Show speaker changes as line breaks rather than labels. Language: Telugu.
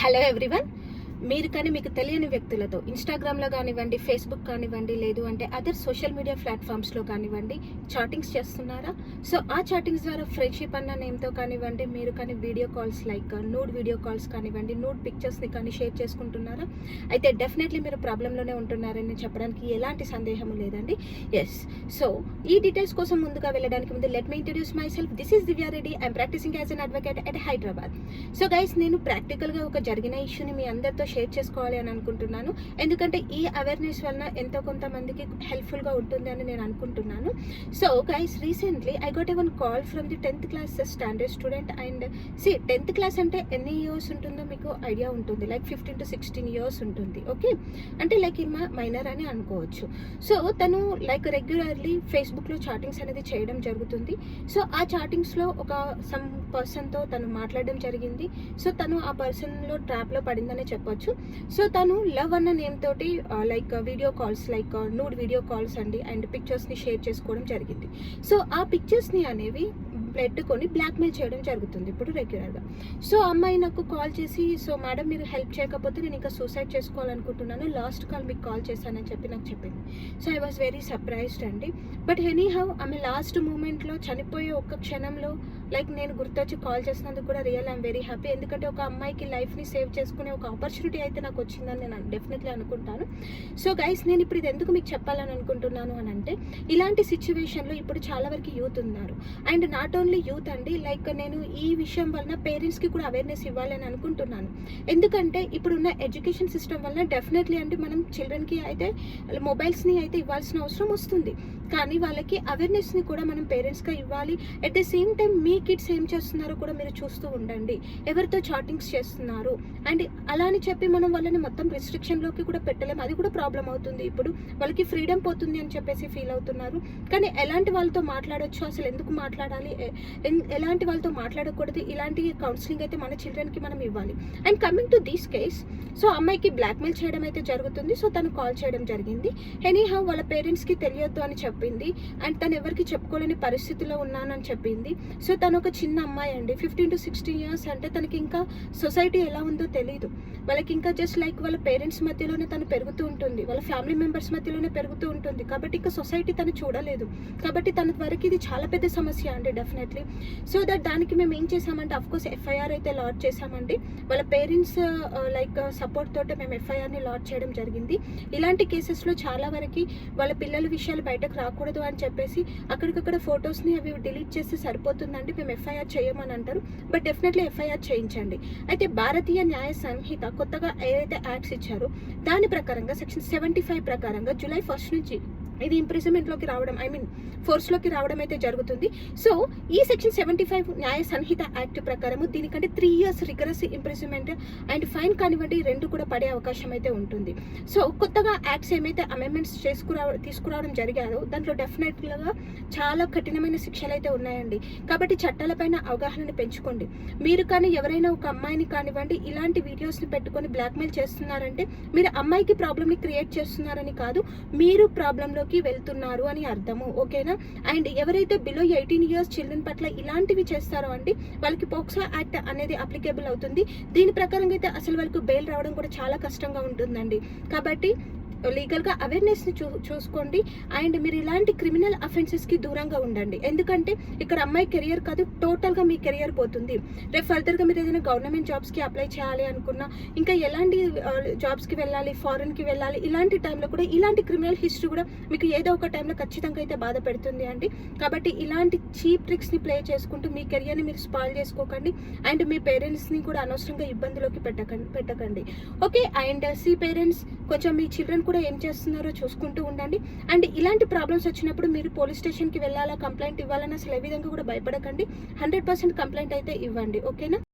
Hello everyone. మీరు కానీ మీకు తెలియని వ్యక్తులతో ఇన్స్టాగ్రామ్లో కానివ్వండి ఫేస్బుక్ కానివ్వండి లేదు అంటే అదర్ సోషల్ మీడియా ప్లాట్ఫామ్స్లో కానివ్వండి చాటింగ్స్ చేస్తున్నారా? సో ఆ చాటింగ్స్ ద్వారా ఫ్రెండ్షిప్ అన్న నేమ్తో కానివ్వండి మీరు కానీ video calls like nude video calls కానివ్వండి నూడ్ పిక్చర్స్ని కానీ షేర్ చేసుకుంటున్నారా? అయితే డెఫినెట్లీ మీరు ప్రాబ్లంలోనే ఉంటున్నారని చెప్పడానికి ఎలాంటి సందేహం లేదండి. ఎస్ సో ఈ డీటెయిల్స్ కోసం ముందుగా వెళ్ళడానికి ముందు let me introduce myself this is Divya Reddy I'm practicing as an advocate at Hyderabad so guys నేను ప్రాక్టికల్గా ఒక జరిగిన ఇష్యూని మీ అందరితో షేర్ చేసుకోవాలి అని అనుకుంటున్నాను. ఎందుకంటే ఈ అవేర్నెస్ వలన ఎంతో కొంతమందికి హెల్ప్ఫుల్గా ఉంటుంది అని నేను అనుకుంటున్నాను. So guys recently I got one call from the tenth class standard student and see tenth class అంటే ఎన్ని ఇయర్స్ ఉంటుందో మీకు ఐడియా ఉంటుంది. Like fifteen to sixteen years ఉంటుంది. ఓకే అంటే లైక్ ఇన్ మైనర్ అని అనుకోవచ్చు. సో తను లైక్ రెగ్యులర్లీ ఫేస్బుక్లో చాటింగ్స్ అనేది చేయడం జరుగుతుంది. సో ఆ చాటింగ్స్లో ఒక సమ్ పర్సన్తో తను మాట్లాడడం జరిగింది. సో తను ఆ పర్సన్లో ట్రాప్లో పడిందనే చెప్పొచ్చు. సో తను లవ్ అన్న నేమ్ తోటి like video calls like nude video calls అండి అండ్ పిక్చర్స్ని షేర్ చేసుకోవడం జరిగింది. సో ఆ పిక్చర్స్ని అనేవి పెట్టుకొని బ్లాక్మెయిల్ చేయడం జరుగుతుంది ఇప్పుడు రెగ్యులర్గా. సో అమ్మాయి నాకు కాల్ చేసి సో మేడం మీరు హెల్ప్ చేయకపోతే నేను ఇంకా సూసైడ్ చేసుకోవాలనుకుంటున్నాను. లాస్ట్ కాల్ మీకు కాల్ చేశానని చెప్పి నాకు చెప్పింది. So I was very surprised అండి. బట్ ఎనీ హౌ ఆమె లాస్ట్ మూమెంట్లో చనిపోయే ఒక్క క్షణంలో లైక్ నేను గుర్తొచ్చి కాల్ చేసినందుకు కూడా రియల్ ఐమ్ వెరీ హ్యాపీ. ఎందుకంటే ఒక అమ్మాయికి లైఫ్ని సేవ్ చేసుకునే ఒక ఆపర్చునిటీ అయితే నాకు వచ్చిందని నేను డెఫినెట్లీ అనుకుంటాను. సో గైస్ నేను ఇప్పుడు ఇది ఎందుకు మీకు చెప్పాలని అనుకుంటున్నాను అని అంటే ఇలాంటి సిచ్యువేషన్లో ఇప్పుడు చాలా వరకు యూత్ ఉన్నారు. అండ్ నాట్ ఓన్లీ యూత్ అండి. లైక్ నేను ఈ విషయం వలన పేరెంట్స్కి కూడా అవేర్నెస్ ఇవ్వాలని అనుకుంటున్నాను. ఎందుకంటే ఇప్పుడున్న ఎడ్యుకేషన్ సిస్టమ్ వలన డెఫినెట్లీ అంటే మనం చిల్డ్రన్కి అయితే మొబైల్స్ని అయితే ఇవ్వాల్సిన అవసరం వస్తుంది. కానీ వాళ్ళకి అవేర్నెస్ని కూడా మనం పేరెంట్స్గా ఇవ్వాలి. అట్ ద సేమ్ టైం మీ కిడ్స్ ఏం చేస్తున్నారో కూడా మీరు చూస్తూ ఉండండి. ఎవరితో చాటింగ్స్ చేస్తున్నారు? అండ్ అలా అని చెప్పి మనం వాళ్ళని మొత్తం రిస్ట్రిక్షన్లోకి కూడా పెట్టలేము. అది కూడా ప్రాబ్లం అవుతుంది ఇప్పుడు. వాళ్ళకి ఫ్రీడమ్ పోతుంది అని చెప్పేసి ఫీల్ అవుతున్నారు. కానీ ఎలాంటి వాళ్ళతో మాట్లాడొచ్చు అసలు ఎందుకు మాట్లాడాలి? ఎలాంటి వాళ్ళతో మాట్లాడకూడదు. ఇలాంటి కౌన్సిలింగ్ అయితే మన చిల్డ్రన్కి మనం ఇవ్వాలి. And coming to this case so అమ్మాయికి బ్లాక్మెయిల్ చేయడం అయితే జరుగుతుంది. సో తను కాల్ చేయడం జరిగింది. ఎనీ హౌ వాళ్ళ పేరెంట్స్కి తెలియొద్దు అని చెప్పింది. అండ్ తను ఎవరికి చెప్పుకోలేని పరిస్థితిలో ఉన్నానని చెప్పింది. సో తను ఒక చిన్న అమ్మాయి అండి. ఫిఫ్టీన్ టు సిక్స్టీన్ ఇయర్స్ అంటే తనకి ఇంకా సొసైటీ ఎలా ఉందో తెలియదు వాళ్ళకి ఇంకా జస్ట్ లైక్ వాళ్ళ పేరెంట్స్ మధ్యలోనే తను పెరుగుతూ ఉంటుంది. వాళ్ళ ఫ్యామిలీ మెంబర్స్ మధ్యలోనే పెరుగుతూ ఉంటుంది. కాబట్టి ఇంకా సొసైటీ తను చూడలేదు. కాబట్టి తన వరకు ఇది చాలా పెద్ద సమస్య అండి డెఫినెట్లీ సో దట్ దానికి మేము ఏం చేసామంటే అఫ్కోర్స్ ఎఫ్ఐఆర్ అయితే లాడ్ చేసామండి వాళ్ళ parents uh, like support uh, తోటే మేము ఎఫ్ఐఆర్ని లాడ్ చేయడం జరిగింది. ఇలాంటి కేసెస్లో చాలా వరకు వాళ్ళ పిల్లల విషయాలు బయటకు రాకూడదు అని చెప్పేసి అక్కడికక్కడ ఫొటోస్ని అవి డిలీట్ చేస్తే సరిపోతుందండి. మేము ఎఫ్ఐఆర్ చేయమని అంటారు. బట్ డెఫినెట్లీ ఎఫ్ఐఆర్ చేయించండి. అయితే భారతీయ న్యాయ సంహిత కొత్తగా ఏదైతే యాక్ట్స్ ఇచ్చారో దాని ప్రకారంగా సెక్షన్ సెవెంటీ ఫైవ్ ప్రకారంగా జూలై ఫస్ట్ నుంచి ఇది ఇంప్రిజన్మెంట్లోకి రావడం ఐ మీన్ ఫోర్స్లోకి రావడం అయితే జరుగుతుంది. సో ఈ సెక్షన్ సెవెంటీ ఫైవ్ న్యాయ సంహిత యాక్ట్ ప్రకారము దీనికంటే three years rigorous imprisonment and fine కానివ్వండి రెండు కూడా పడే అవకాశం అయితే ఉంటుంది. సో కొత్తగా యాక్ట్స్ ఏమైతే అమెండ్మెంట్స్ చేసుకురావ తీసుకురావడం జరిగారో దాంట్లో డెఫినెట్గా చాలా కఠినమైన శిక్షలు అయితే ఉన్నాయండి. కాబట్టి చట్టాలపైన అవగాహనని పెంచుకోండి. మీరు కానీ ఎవరైనా ఒక అమ్మాయిని కానివ్వండి ఇలాంటి వీడియోస్ని పెట్టుకొని బ్లాక్మెయిల్ చేస్తున్నారంటే మీరు అమ్మాయికి ప్రాబ్లమ్ని క్రియేట్ చేస్తున్నారని కాదు మీరు ప్రాబ్లంలో లోకి వెళ్తున్నారు అని అర్థము ఓకేనా? అండ్ ఎవరైతే బిలో ఎయిటీన్ ఇయర్స్ చిల్డ్రన్ పట్ల ఇలాంటివి చేస్తారో అండి వాళ్ళకి పోక్సో యాక్ట్ అనేది అప్లికేబుల్ అవుతుంది. దీని ప్రకారంగా అయితే అసలు వాళ్ళకి బెయిల్ రావడం కూడా చాలా కష్టంగా ఉంటుందండి. కాబట్టి లీగల్గా అవేర్నెస్ని చూ చూసుకోండి. అండ్ మీరు ఇలాంటి క్రిమినల్ అఫెన్సెస్కి దూరంగా ఉండండి. ఎందుకంటే ఇక్కడ అమ్మాయి కెరియర్ కాదు టోటల్గా మీ కెరియర్ పోతుంది. రేపు ఫర్దర్గా మీరు ఏదైనా గవర్నమెంట్ జాబ్స్కి అప్లై చేయాలి అనుకున్నా ఇంకా ఎలాంటి జాబ్స్కి వెళ్ళాలి ఫారెన్కి వెళ్ళాలి ఇలాంటి టైంలో కూడా ఇలాంటి క్రిమినల్ హిస్టరీ కూడా మీకు ఏదో ఒక టైంలో ఖచ్చితంగా అయితే బాధ పెడుతుంది అండి. కాబట్టి ఇలాంటి చీప్ ట్రిక్స్ని ప్లే చేసుకుంటూ మీ కెరియర్ని మీరు స్పాయిల్ చేసుకోకండి. అండ్ మీ పేరెంట్స్ని కూడా అనవసరంగా ఇబ్బందిలోకి పెట్టకండి పెట్టకండి. ఓకే అండ్ సి పేరెంట్స్ కొంచెం మీ చిల్డ్రన్ కూడా ఏం చేస్తున్నారో చూసుకుంటూ ఉండండి. అండ్ ఇలాంటి ప్రాబ్లమ్స్ వచ్చినప్పుడు మీరు పోలీస్ స్టేషన్కి వెళ్ళాలా కంప్లైంట్ ఇవ్వాలని అసలు ఏ విధంగా కూడా భయపడకండి. హండ్రెడ్ పర్సెంట్ కంప్లైంట్ అయితే ఇవ్వండి. ఓకేనా?